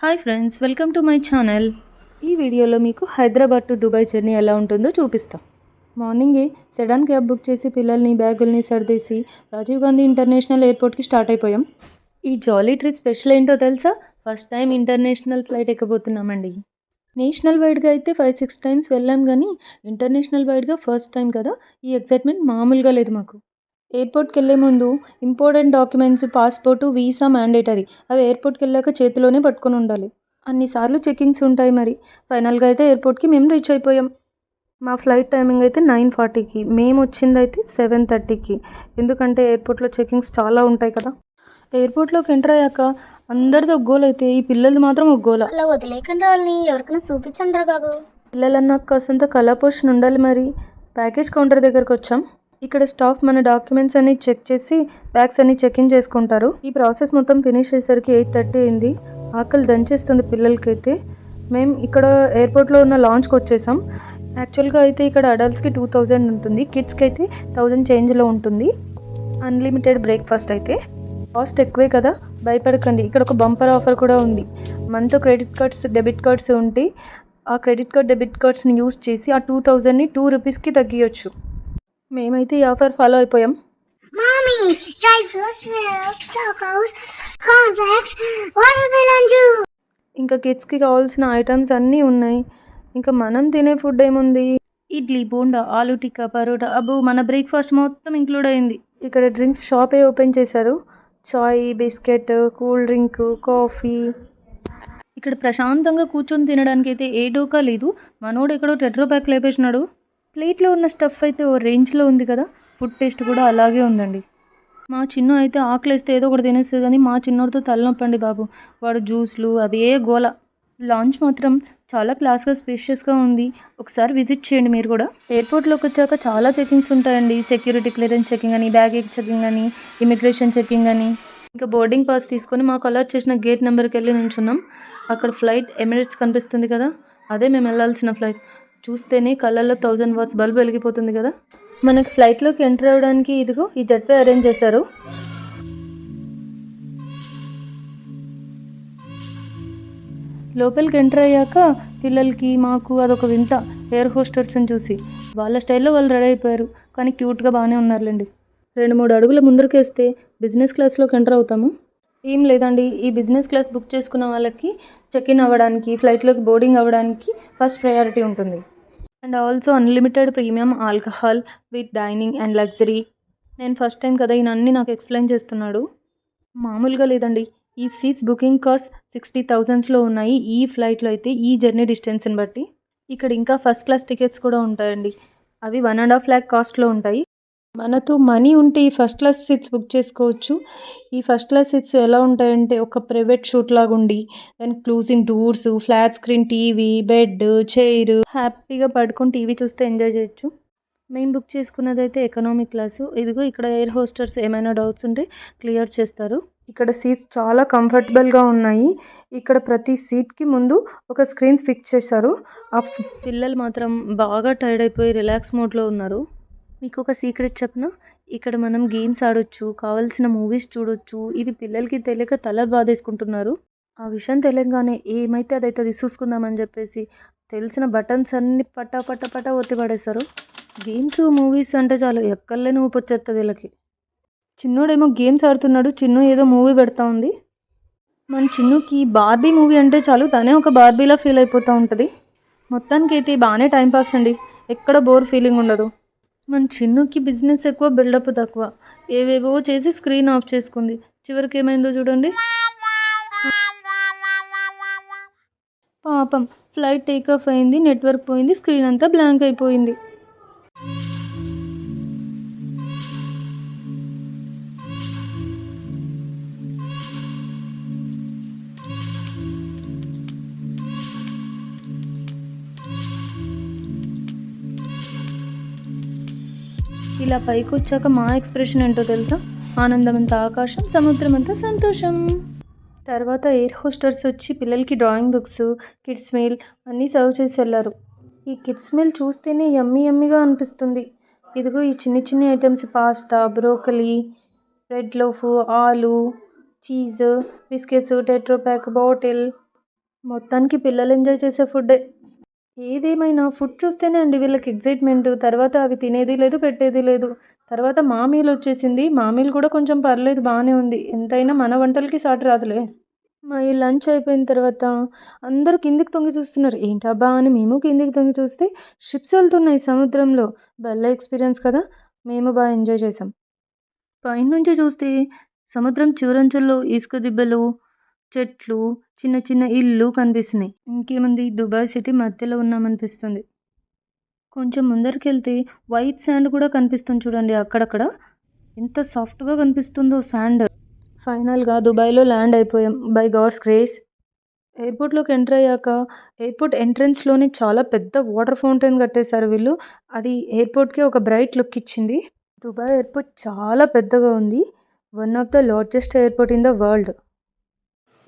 Hi friends welcome to my channel ఈ వీడియోలో మీకు హైదరాబాద్ టు దుబాయ్ జర్నీ ఎలా ఉంటుందో చూపిస్తాం. మార్నింగే సెడాన్ క్యాబ్ బుక్ చేసి పిల్లల్ని బ్యాగుల్ని సర్దేసి రాజీవ్ గాంధీ ఇంటర్నేషనల్ ఎయిర్పోర్ట్కి స్టార్ట్ అయిపోయాం. ఈ జాలీ ట్రిప్ స్పెషల్ ఏంటో తెలుసా? ఫస్ట్ టైం ఇంటర్నేషనల్ ఫ్లైట్ ఎక్కబోతున్నామండి. నేషనల్ వైడ్గా అయితే ఫైవ్ సిక్స్ టైమ్స్ వెళ్ళాం కానీ ఇంటర్నేషనల్ వైడ్గా ఫస్ట్ టైం కదా? ఈ ఎక్సైట్మెంట్ మామూలుగా లేదు మాకు. ఎయిర్పోర్ట్కి వెళ్ళే ముందు important documents passport visa mandatory అవి ఎయిర్పోర్ట్కి వెళ్ళాక చేతిలోనే పట్టుకొని ఉండాలి. అన్నిసార్లు చెకింగ్స్ ఉంటాయి మరి. ఫైనల్గా అయితే ఎయిర్పోర్ట్కి మేము రీచ్ అయిపోయాం. మా ఫ్లైట్ టైమింగ్ అయితే నైన్ ఫార్టీకి మేము వచ్చింది అయితే సెవెన్ థర్టీకి. ఎందుకంటే ఎయిర్పోర్ట్లో చెకింగ్స్ చాలా ఉంటాయి కదా. ఎయిర్పోర్ట్లోకి ఎంటర్ అయ్యాక అందరిది ఒక గోల్ అయితే ఈ పిల్లలది మాత్రం ఒక గోల అలా వదిలేకండి వాళ్ళని ఎవరికైనా చూపించండి బాబు. పిల్లలన్నా కాసంత కళాపోషణ ఉండాలి మరి. ప్యాకేజ్ కౌంటర్ దగ్గరకు వచ్చాం ఇక్కడ స్టాఫ్ మన డాక్యుమెంట్స్ అన్ని చెక్ చేసి బ్యాగ్స్ అన్ని చెక్ ఇన్ చేసుకుంటారు. ఈ ప్రాసెస్ మొత్తం ఫినిష్ అయ్యేసరికి ఎయిట్ థర్టీ అయింది. ఆకలి దంచేస్తుంది పిల్లలకైతే. మేము ఇక్కడ ఎయిర్పోర్ట్లో ఉన్న లాంచ్కి వచ్చేసాం. యాక్చువల్గా అయితే ఇక్కడ అడల్ట్స్కి టూ థౌజండ్ ఉంటుంది. కిడ్స్కి అయితే థౌజండ్ చేంజ్లో ఉంటుంది. అన్లిమిటెడ్ బ్రేక్ఫాస్ట్ అయితే. కాస్ట్ ఎక్కువే కదా? భయపడకండి. ఇక్కడ ఒక బంపర్ ఆఫర్ కూడా ఉంది. మనతో క్రెడిట్ కార్డ్స్ డెబిట్ కార్డ్స్ ఉంటే ఆ క్రెడిట్ కార్డ్ డెబిట్ కార్డ్స్ని యూస్ చేసి ఆ టూ థౌజండ్ని టూ రూపీస్కి తగ్గియచ్చు. మేమైతే ఈ ఆఫర్ ఫాలో అయిపోయాం. మామీ dry fruits milk chocos cornflakes watermelon juice ఇంకా కిడ్స్కి కావాల్సిన ఐటమ్స్ అన్నీ ఉన్నాయి. ఇంకా మనం తినే ఫుడ్ ఏముంది? ఇడ్లీ బోండా ఆలు టిక్కా పరోటా. అబ్బో మన బ్రేక్ఫాస్ట్ మొత్తం ఇంక్లూడ్ అయింది. ఇక్కడ డ్రింక్స్ షాపే ఓపెన్ చేశారు. చాయ్ బిస్కెట్ కూల్ డ్రింక్ కాఫీ. ఇక్కడ ప్రశాంతంగా కూర్చొని తినడానికి అయితే ఏ డోకా లేదు. మనోడు ఎక్కడో టెట్రో ప్యాక్ లేపేసినాడు. ప్లేట్లో ఉన్న స్టఫ్ అయితే ఓ రేంజ్లో ఉంది కదా ఫుడ్ టేస్ట్ కూడా అలాగే ఉందండి. మా చిన్న అయితే ఆకలిస్తే ఏదో ఒకటి తినేస్తుంది కానీ మా చిన్నోడితో తలనొప్పండి బాబు. వాడు జ్యూస్లు అవి ఏ గోల. లాంచ్ మాత్రం చాలా క్లాస్గా స్పేషియస్గా ఉంది. ఒకసారి విజిట్ చేయండి మీరు కూడా. ఎయిర్పోర్ట్లోకి వచ్చాక చాలా చెకింగ్స్ ఉంటాయండి. సెక్యూరిటీ క్లియరెన్స్ చెకింగ్ అని బ్యాగేజ్ చెకింగ్ అని ఇమిగ్రేషన్ చెకింగ్ అని. ఇంకా బోర్డింగ్ పాస్ తీసుకొని మాకు అలర్ట్ చేసిన గేట్ నెంబర్కి వెళ్ళి నించున్నాం అక్కడ ఫ్లైట్ ఎమిరేట్స్ కనిపిస్తుంది కదా అదే మేము వెళ్ళాల్సిన ఫ్లైట్. చూస్తేనే కళ్ళల్లో థౌజండ్ వాట్స్ బల్బ్ వెలిగిపోతుంది కదా. మనకి ఫ్లైట్లోకి ఎంటర్ అవ్వడానికి ఇదిగో ఈ జట్పే అరేంజ్ చేశారు. లోపలికి ఎంటర్ అయ్యాక పిల్లలకి మాకు అదొక వింత ఎయిర్ హోస్టర్స్ని చూసి. వాళ్ళ స్టైల్లో వాళ్ళు రెడీ అయిపోయారు. కానీ క్యూట్గా బాగానే ఉన్నారులేండి. రెండు మూడు అడుగుల ముందరకేస్తే బిజినెస్ క్లాస్లోకి ఎంటర్ అవుతాము. ఏం లేదండి. ఈ బిజినెస్ క్లాస్ బుక్ చేసుకున్న వాళ్ళకి చెక్ ఇన్ అవ్వడానికి ఫ్లైట్లోకి బోర్డింగ్ అవ్వడానికి ఫస్ట్ ప్రయారిటీ ఉంటుంది. And also unlimited premium alcohol with dining and luxury నేను ఫస్ట్ టైం కదా ఈయనన్నీ నాకు ఎక్స్ప్లెయిన్ చేస్తున్నాడు. మామూలుగా లేదండి. ఈ సీట్స్ బుకింగ్ కాస్ట్ సిక్స్టీ థౌజండ్స్లో ఉన్నాయి. ఈ ఫ్లైట్లో అయితే ఈ జర్నీ డిస్టెన్స్ని బట్టి. ఇక్కడ ఇంకా ఫస్ట్ క్లాస్ టికెట్స్ కూడా ఉంటాయండి. అవి వన్ అండ్ హాఫ్ ల్యాక్ కాస్ట్లో ఉంటాయి. మనతో మనీ ఉంటే ఈ ఫస్ట్ క్లాస్ సీట్స్ బుక్ చేసుకోవచ్చు. ఈ ఫస్ట్ క్లాస్ సీట్స్ ఎలా ఉంటాయంటే ఒక ప్రైవేట్ షూట్ లాగా ఉండి దాని closing doors flat screen TV bed chair హ్యాపీగా పడుకొని టీవీ చూస్తే ఎంజాయ్ చేయొచ్చు. మేము బుక్ చేసుకున్నది అయితే ఎకనామిక్ క్లాసు ఇదిగో ఇక్కడ ఎయిర్ హోస్టర్స్ ఏమైనా డౌట్స్ ఉంటే క్లియర్ చేస్తారు. ఇక్కడ సీట్స్ చాలా కంఫర్టబుల్గా ఉన్నాయి. ఇక్కడ ప్రతి సీట్కి ముందు ఒక స్క్రీన్ ఫిక్స్ చేశారు. ఆ పిల్లలు మాత్రం బాగా టైర్డ్ అయిపోయి రిలాక్స్ మోడ్లో ఉన్నారు. మీకు ఒక సీక్రెట్ చెప్పను? ఇక్కడ మనం గేమ్స్ ఆడొచ్చు కావాల్సిన మూవీస్ చూడొచ్చు ఇది పిల్లలకి తెలియక తల బాధేసుకుంటున్నారు. ఆ విషయం తెలియగానే ఏమైతే అదైతే అది చూసుకుందామని చెప్పేసి తెలిసిన బటన్స్ అన్ని పటా పటా పటా ఒత్తి పడేస్తారు గేమ్స్ మూవీస్ అంటే చాలు ఎక్కడలేని ఊపొచ్చేస్తుంది వీళ్ళకి. చిన్నోడేమో గేమ్స్ ఆడుతున్నాడు చిన్ను ఏదో మూవీ పెడతా ఉంది. మన చిన్నుకి బార్బీ మూవీ అంటే చాలు తనే ఒక బార్బీలా ఫీల్ అయిపోతూ ఉంటుంది. మొత్తానికి అయితే బాగానే టైంపాస్ అండి. ఎక్కడ బోర్ ఫీలింగ్ ఉండదు. మన చిన్నుకి బిజినెస్ ఎక్కువ బిల్డప్ తక్కువ. ఏవేవో చేసి స్క్రీన్ ఆఫ్ చేసుకుంది. చివరికి ఏమైందో చూడండి. పాపం ఫ్లైట్ టేక్ ఆఫ్ అయింది నెట్వర్క్ పోయింది స్క్రీన్ అంతా బ్లాంక్ అయిపోయింది. ఇలా పైకి వచ్చాక మా ఎక్స్ప్రెషన్ ఏంటో తెలుసా? ఆనందం అంతా ఆకాశం సముద్రం అంతా సంతోషం. తర్వాత ఎయిర్ హోస్టర్స్ వచ్చి పిల్లలకి డ్రాయింగ్ బుక్స్ కిడ్స్ మీల్ అన్నీ సర్వ్ చేసి వెళ్ళారు. ఈ కిడ్స్ మీల్ చూస్తేనే యమ్మీ యమ్మీగా అనిపిస్తుంది. ఇదిగో ఈ చిన్ని చిన్ని items pasta broccoli red loaf ఆలు cheese biscuits tetra pack bottle మొత్తానికి పిల్లలు ఎంజాయ్ చేసే ఫుడ్డే ఏదేమైనా ఫుడ్ చూస్తేనే అండి వీళ్ళకి ఎగ్జైట్మెంట్ తర్వాత అవి తినేది లేదు పెట్టేది లేదు. తర్వాత మామీలు వచ్చేసింది. మామీలు కూడా కొంచెం పర్లేదు బాగానే ఉంది. ఎంతైనా మన వంటలకి సాటి రాదులే. మరి ఈ లంచ్ అయిపోయిన తర్వాత అందరూ కిందికి తొంగి చూస్తున్నారు. ఏంటబ్బా అని మేము కిందికి తొంగి చూస్తే షిప్స్ వెళ్తున్నాయి సముద్రంలో. భలే ఎక్స్పీరియన్స్ కదా. మేము బాగా ఎంజాయ్ చేసాం పైనుంచి చూస్తే సముద్రం చివరంచుల్లో ఇసుక దిబ్బలు చెట్లు చిన్న చిన్న ఇల్లు కనిపిస్తున్నాయి. ఇంకేముంది? దుబాయ్ సిటీ మధ్యలో ఉన్నామనిపిస్తుంది. కొంచెం ముందరికి వెళ్తే వైట్ శాండ్ కూడా కనిపిస్తుంది చూడండి అక్కడక్కడ. ఎంత సాఫ్ట్గా కనిపిస్తుందో శాండ్. ఫైనల్గా దుబాయ్లో ల్యాండ్ అయిపోయాం. By God's grace. ఎయిర్పోర్ట్లోకి ఎంటర్ అయ్యాక ఎయిర్పోర్ట్ ఎంట్రన్స్లోనే చాలా పెద్ద వాటర్ ఫౌంటైన్ కట్టేశారు వీళ్ళు. అది ఎయిర్పోర్ట్కి ఒక బ్రైట్ లుక్ ఇచ్చింది. దుబాయ్ ఎయిర్పోర్ట్ చాలా పెద్దగా ఉంది. One of the largest airport in the world.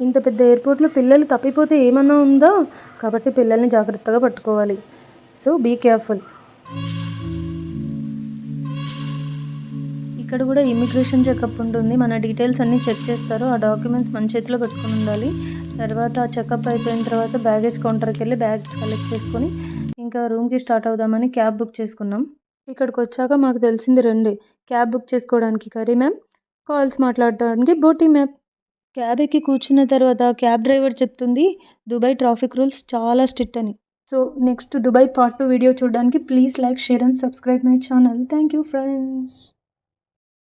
ఇంత పెద్ద ఎయిర్పోర్ట్లో పిల్లలు తప్పిపోతే ఏమన్నా ఉందా? కాబట్టి పిల్లల్ని జాగ్రత్తగా పట్టుకోవాలి. సో బీ కేర్ఫుల్ ఇక్కడ కూడా ఇమిగ్రేషన్ చెకప్ ఉంటుంది. మన డీటెయిల్స్ అన్నీ చెక్ చేస్తారు. ఆ డాక్యుమెంట్స్ మన చేతిలో పెట్టుకుని ఉండాలి. తర్వాత ఆ చెకప్ అయిపోయిన తర్వాత బ్యాగేజ్ కౌంటర్కి వెళ్ళి బ్యాగ్స్ కలెక్ట్ చేసుకొని ఇంకా రూమ్కి స్టార్ట్ అవుదామని క్యాబ్ బుక్ చేసుకున్నాం. ఇక్కడికి వచ్చాక మాకు తెలిసింది రెండే. క్యాబ్ బుక్ చేసుకోవడానికి కరీ మ్యామ్ కాల్స్ మాట్లాడడానికి బోటీ మ్యాప్ క్యాబ్ ఎక్కి కూర్చున్న తర్వాత క్యాబ్ డ్రైవర్ చెప్తుంది దుబాయ్ ట్రాఫిక్ రూల్స్ చాలా స్ట్రిక్ట్ అని. So next Dubai part two video చూడడానికి please like share and subscribe my channel. Thank you friends.